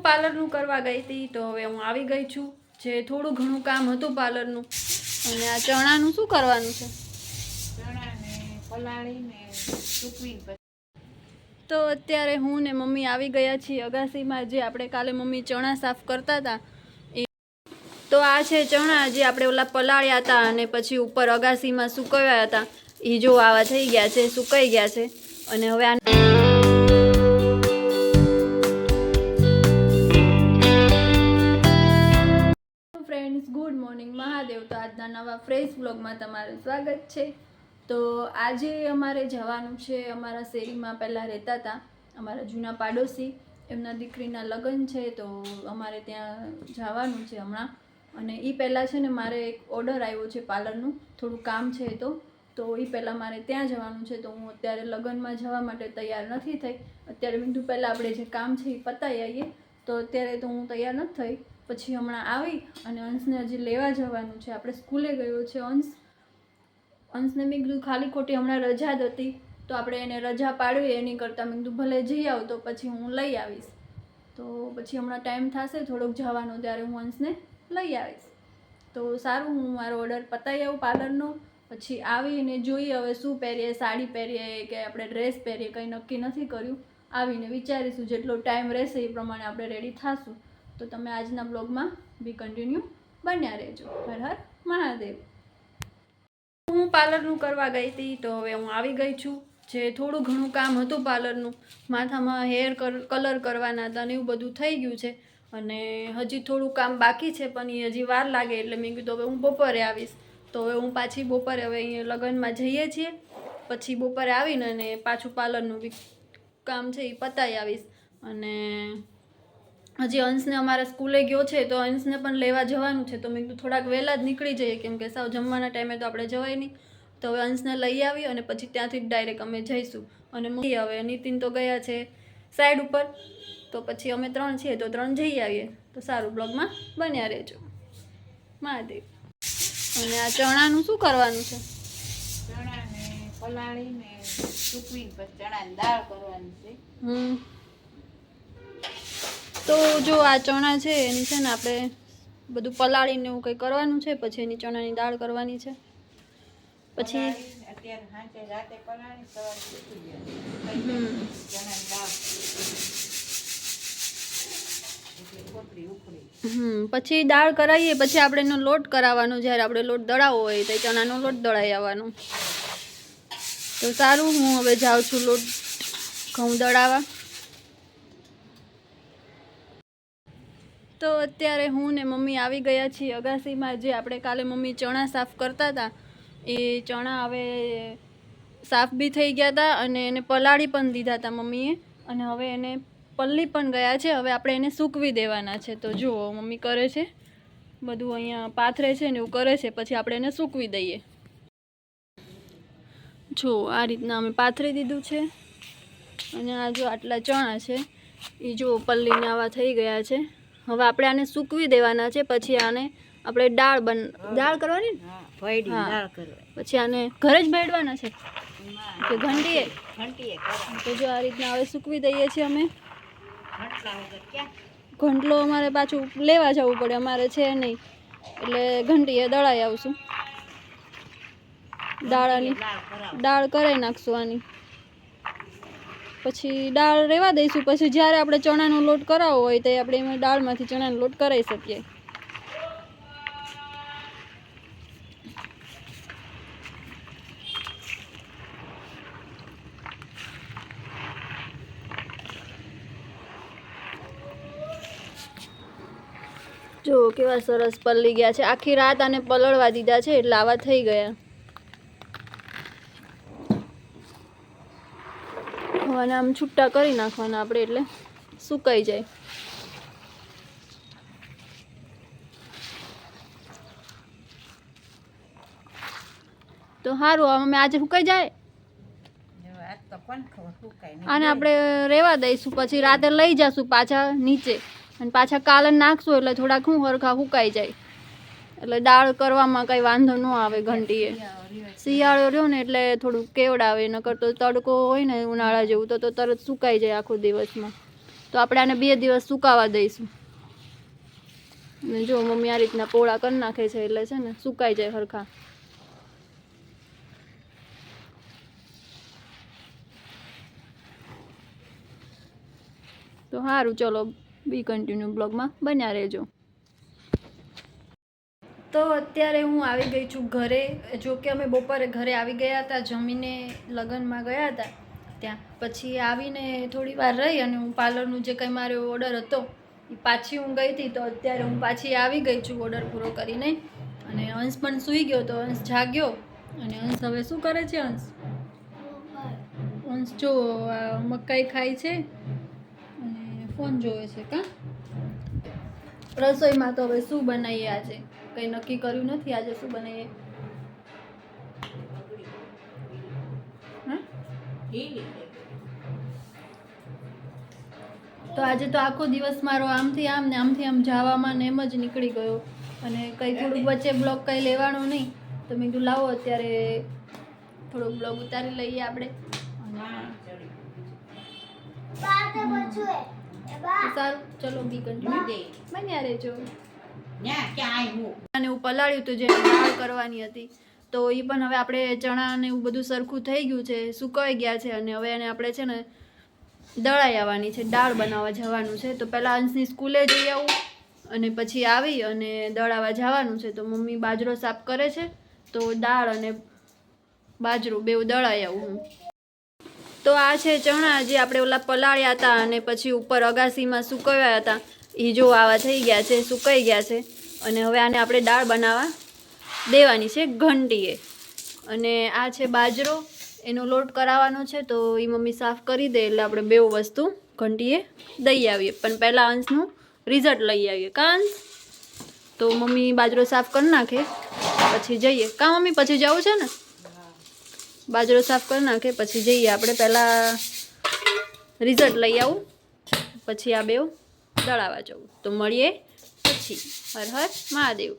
હું પાર્લરનું કરવા ગઈ હતી તો હવે હું આવી ગઈ છું. જે થોડું ઘણું કામ હતું પાર્લરનું. અને આ ચણાનું શું કરવાનું છે? ચણાને પલાળીને સૂકવીને પછી. તો અત્યારે હું ને મમ્મી આવી ગયા છીએ અગાસીમાં. જે આપણે કાલે મમ્મી ચણા સાફ કરતા હતા એ તો આ છે ચણા જે આપણે ઓલા પલાળ્યા હતા અને પછી ઉપર અગાસીમાં સુકવ્યા હતા. એ જો આવા થઈ ગયા છે સુકાઈ ગયા છે. અને હવે આ આજના નવા ફ્રેશ બ્લોગમાં તમારું સ્વાગત છે. તો આજે અમારે જવાનું છે, અમારા શેરીમાં પહેલાં રહેતા હતા, અમારા જૂના પાડોશી, એમના દીકરીના લગ્ન છે, તો અમારે ત્યાં જવાનું છે હમણાં. અને એ પહેલાં છે ને મારે એક ઓર્ડર આવ્યો છે પાર્લરનું, થોડું કામ છે તો. તો એ પહેલાં મારે ત્યાં જવાનું છે, તો હું અત્યારે લગ્નમાં જવા માટે તૈયાર નથી થઈ. અત્યારે બિંદુ પહેલાં આપણે જે કામ છે એ પતાવી આવીએ. તો અત્યારે તો હું તૈયાર નથી થઈ. પછી હમણાં આવી અને અંશને હજી લેવા જવાનું છે. આપણે સ્કૂલે ગયો છે અંશ. અંશને મેં કીધું ખાલી ખોટી હમણાં રજા જ હતી, તો આપણે એને રજા પાડવી એની કરતાં. મેં કીધું, ભલે જઈ આવ, તો પછી હું લઈ આવીશ. તો પછી હમણાં ટાઈમ થશે, થોડોક જવાનો ત્યારે હું અંશને લઈ આવીશ. તો સારું, હું મારો ઓર્ડર પતાવી આવું પાર્લરનો. પછી આવીને જોઈએ હવે શું પહેરીએ, સાડી પહેરીએ કે આપણે ડ્રેસ પહેરીએ, કંઈ નક્કી નથી કર્યું. આવીને વિચારીશું, જેટલો ટાઈમ રહેશે એ પ્રમાણે આપણે રેડી થાશું. તો તમે આજના બ્લોગમાં બી કન્ટિન્યુ બન્યા રહેજો. હર હર મહાદેવ. હું પાર્લરનું કરવા ગઈ હતી તો હવે હું આવી ગઈ છું. જે થોડું ઘણું કામ હતું પાર્લરનું. માથામાં હેર કલર કરવાના હતા ને એવું બધું થઈ ગયું છે. અને હજી થોડું કામ બાકી છે પણ એ હજી વાર લાગે એટલે મેં કીધું હવે હું બપોરે આવીશ. તો હવે હું પાછી બપોરે હવે અહીંયા લગ્નમાં જઈએ છીએ. પછી બપોરે આવીને અને પાછું પાર્લરનું બી કામ છે એ પતાવી આવીશ. અને હજી અંશને અમારે સ્કૂલે ગયો છે તો અંશને પણ લેવા જવાનું છે તો મેં કીધું થોડાક વહેલા જ નીકળી જઈએ કેમ કે સાવ જમવાના ટાઈમે તો આપણે જવાય નહીં. તો હવે અંશને લઈ આવી અને પછી ત્યાંથી જ ડાયરેક્ટ અમે જઈશું. અને હવે નીતિન તો ગયા છે સાઈડ ઉપર. તો પછી અમે ત્રણ છીએ તો ત્રણ જઈ આવીએ. તો સારું બ્લોગમાં બન્યા રહેજો. મહાદેવ. અને આ ચણાનું શું કરવાનું છે? ચણાને પલાળીને સૂકવીને પછી ચણાની દાળ કરવાની છે. હમ. તો જો આ ચણા છે, એની છે ને આપણે બધું પલાળીને એવું કંઈ કરવાનું છે, પછી એની ચણાની દાળ કરવાની છે. પછી પછી દાળ કરાવીએ, પછી આપણે એનો લોટ કરાવવાનો, જ્યારે આપણે લોટ દળાવવો હોય તો ચણાનો લોટ દળાઈ આવવાનો. તો સારું, હું હવે જાઉં છું લોટ ઘઉં દળાવા તો અત્યારે હું ને મમ્મી આવી ગયા છીએ અગાસીમાં. જે આપણે કાલે મમ્મી ચણા સાફ કરતા હતા, એ ચણા હવે સાફ બી થઈ ગયા હતા અને એને પલાળી પણ દીધા હતા મમ્મીએ. અને હવે એને પલ્લી પણ ગયા છે. હવે આપણે એને સૂકવી દેવાના છે. તો જુઓ, મમ્મી કરે છે. બધું અહીંયા પાથરે છે ને એવું કરે છે. પછી આપણે એને સૂકવી દઈએ. જો આ રીતના અમે પાથરી દીધું છે. અને આ જો આટલા ચણા છે, એ જો પલ્લીને આવા થઈ ગયા છે. હવે આપણે આને સૂકવી દેવાના છે પછી આને આપણે દાળ બન દાળ કરવાની? ને? પછી આને ઘરે જ બેડવાના છે? કે ઘંટીએ? ઘંટીએ તો જો આ રીતના હવે સૂકવી દઈએ છીએ અમે. ઘંટલા અમારે પાછું લેવા જવું પડે અમારે છે નહીં. એટલે ઘંટીએ દળાઈ આવશું. દાળાની. દાળ કરાવી નાખશું આની. પછી દાળ રહેવા દઈશું. પછી જ્યારે આપણે ચણાનો લોટ કરાવવો હોય તો આપણે એમાં દાળમાંથી ચણાનો લોટ કરાવી શકીએ. જો, કેવા સરસ પલળી ગયા છે. આખી રાત આને પલળવા દીધા છે, એટલે આવા થઈ ગયા. આને આમ છૂટા કરી નાખવાના આપણે એટલે સુકાઈ જાય. તો સારું અમે આજે સુકાઈ જાય? આને આપણે રહેવા દઈશું પછી રાતે લઈ જશું પાછા નીચે. અને પાછા કાલે નાખશું એટલે થોડાક શું હરખા સુકાઈ જાય. એટલે દાળ કરવામાં કંઈ વાંધો ન આવે ઘંટીએ. શિયાળો રહ્યો ને એટલે થોડું કેવડાવે, નકર તો તડકો હોય ને ઉનાળા જેવું, તો તો તરત સુકાઈ જાય આખો દિવસમાં. તો આપણે આને બે દિવસ સુકાવા દઈશું. જો મમ્મી આ રીતના પોળા કરી નાખે છે એટલે છે ને સુકાઈ જાય હરખા. તો સારું ચલો બી કન્ટિન્યુ બ્લોગમાં. બન્યા રહેજો. તો અત્યારે હું આવી ગઈ છું ઘરે. જો કે અમે બપોરે ઘરે આવી ગયા હતા, જમીને લગ્નમાં ગયા હતા. ત્યાં પછી આવીને થોડી વાર રહી અને હું પાર્લરનું જે કંઈ મારો ઓર્ડર હતો, એ પાછી હું ગઈ હતી. તો અત્યારે હું પાછી આવી ગઈ છું ઓર્ડર પૂરો કરીને. અને અંશ પણ સૂઈ ગયો તો અંશ જાગ્યો. અને અંશ હવે શું કરે છે અંશ? અંશ જો મકાઈ ખાય છે અને ફોન જોવે છે, કા? રસોઈમાં તો હવે શું બનાવીએ આજે? કંઈ નક્કી કર્યું નથી આજે શું બને એ? તો આજે તો આખો દિવસ મારો આમથી આમ ને આમથી આમ જવામાં ને એમ જ નીકળી ગયો. અને કંઈ થોડુંક વચ્ચે બ્લોગ કંઈ લેવાનો નહીં. તો મેં કીધું લાવો અત્યારે થોડોક બ્લોગ ઉતારી લઈએ આપણે. સારું ચલો બી કન્ટિન્યુ બન્યા રહેજો. અને હું પલાળ્યું હતું જે દાળ કરવાની હતી. તો એ પણ હવે આપણે ચણા ને એવું બધું સરખું થઈ ગયું છે, સુકાઈ ગયા છે અને હવે એને આપણે છે ને દળાઈ આવવાની છે, દાળ બનાવવા જવાનું છે. તો પહેલાં અંશની સ્કૂલે જઈ આવું અને પછી આવી અને દળાવા જવાનું છે. તો મમ્મી બાજરો સાફ કરે છે, તો દાળ અને બાજરો બેઉ દળાઈ આવું હું. તો આ છે ચણા જે આપણે ઓલા પલાળ્યા હતા અને પછી ઉપર અગાસીમાં સુકવ્યા હતા. એ જો આવા થઈ ગયા છે, સુકાઈ ગયા છે, અને હવે આને આપણે દાળ બનાવવા દેવાની છે ઘંટીએ. અને આ છે બાજરો, એનો લોટ કરાવવાનો છે, તો એ મમ્મી સાફ કરી દે, એટલે આપણે બેઉ વસ્તુ ઘંટીએ દઈ આવીએ. પણ પહેલાં અંશનું રિઝલ્ટ લઈ આવીએ. કાં અંશ? તો મમ્મી બાજરો સાફ કરી નાખે, પછી જઈએ. કાં મમ્મી, પછી જવું છે ને? બાજરો સાફ કરી નાખે, પછી જઈએ. આપણે પહેલાં રિઝલ્ટ લઈ આવું, પછી આ બેવ દળાવા જવું. તો મળીએ પછી. હર હર મહાદેવ.